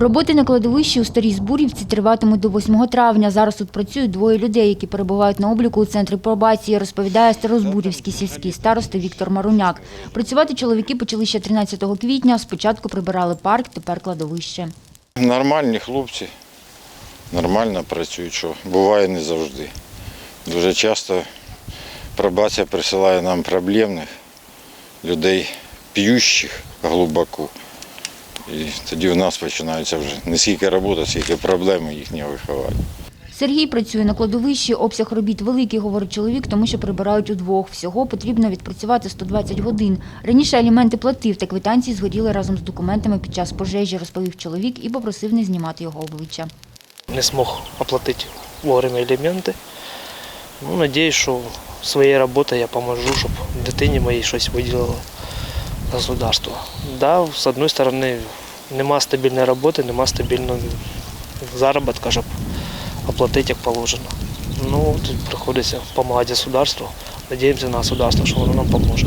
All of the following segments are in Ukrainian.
Роботи на кладовищі у Старій Збурівці триватимуть до 8 травня. Зараз тут працюють двоє людей, які перебувають на обліку у центрі пробації, розповідає Старозбурівський сільський староста Віктор Маруняк. Працювати чоловіки почали ще 13 квітня. Спочатку прибирали парк, тепер кладовище. Нормальні хлопці, нормально працюють, що буває не завжди. Дуже часто пробація присилає нам проблемних людей, п'ющих глибоко. І тоді в нас починається вже не скільки робота, скільки проблеми їхнього виховання. Сергій працює на кладовищі. Обсяг робіт великий, говорить чоловік, тому що прибирають удвох. Всього потрібно відпрацювати 120 годин. Раніше аліменти платив, та квитанції згоріли разом з документами під час пожежі, розповів чоловік і попросив не знімати його обличчя. не смог оплатити вовремя елементи. Ну, надіюсь, що своєю роботою я поможу, щоб дитині моїй щось виділило государство. Да, з однієї сторони, нема стабільної роботи, нема стабільного заробітку, щоб оплатити як положено. Ну, тут приходиться допомагати государству. Надіємося на государство, що воно нам поможе.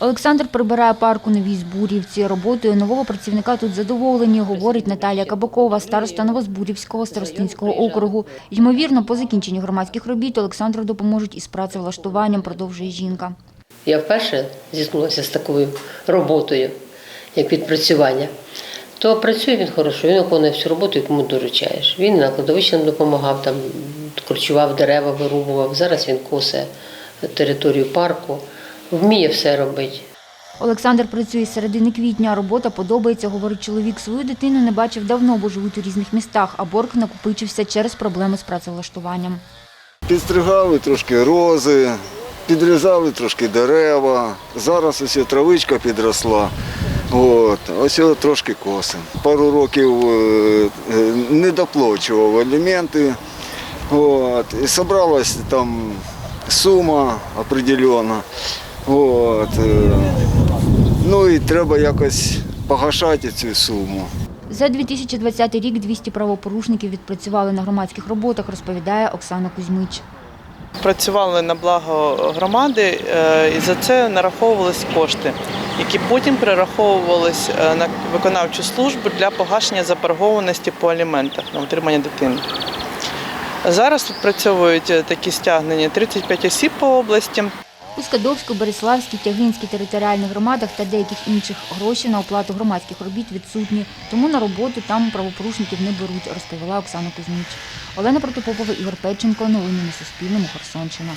Олександр прибирає парк у Новій Збурівці. Роботою нового працівника тут задоволені, говорить Наталія Кабакова, староста Новозбурівського старостинського округу. Ймовірно, по закінченню громадських робіт Олександру допоможуть із працевлаштуванням, продовжує жінка. Я вперше зіткнулася з такою роботою, як відпрацювання. То працює він хорошо, він виконує всю роботу, яку йому доручаєш. Він на кладовищі нам допомагав, там корчував дерева, вирубував. Зараз він косе територію парку, вміє все робити. Olександр працює з середини квітня. Робота подобається, говорить чоловік. Свою дитину не бачив давно, бо живуть у різних містах, а борг накопичився через проблеми з працевлаштуванням. Підстригали трошки рози, підрізали трошки дерева. Зараз ось травичка підросла. От, ось його трошки косим. Пару років е, е, не доплачував аліменти. От, і зібралась там сума определена. От, е, ну і треба якось погашати цю суму. За 2020 рік 200 правопорушників відпрацювали на громадських роботах, розповідає Оксана Кузьмич. Працювали на благо громади е, і за це нараховувались кошти, які потім перераховувались е, на виконавчу службу для погашення заборгованості по аліментах на утримання дитини. Зараз тут працюють е, такі стягнення 35 осіб по області. У Скадовську, Береславській, Тягинській територіальних громадах та деяких інших гроші на оплату громадських робіт відсутні, тому на роботу там правопорушників не беруть, розповіла Оксана Кузьміч. Олена Протопопова, Ігор Печенко. Новини на Суспільному. Херсонщина.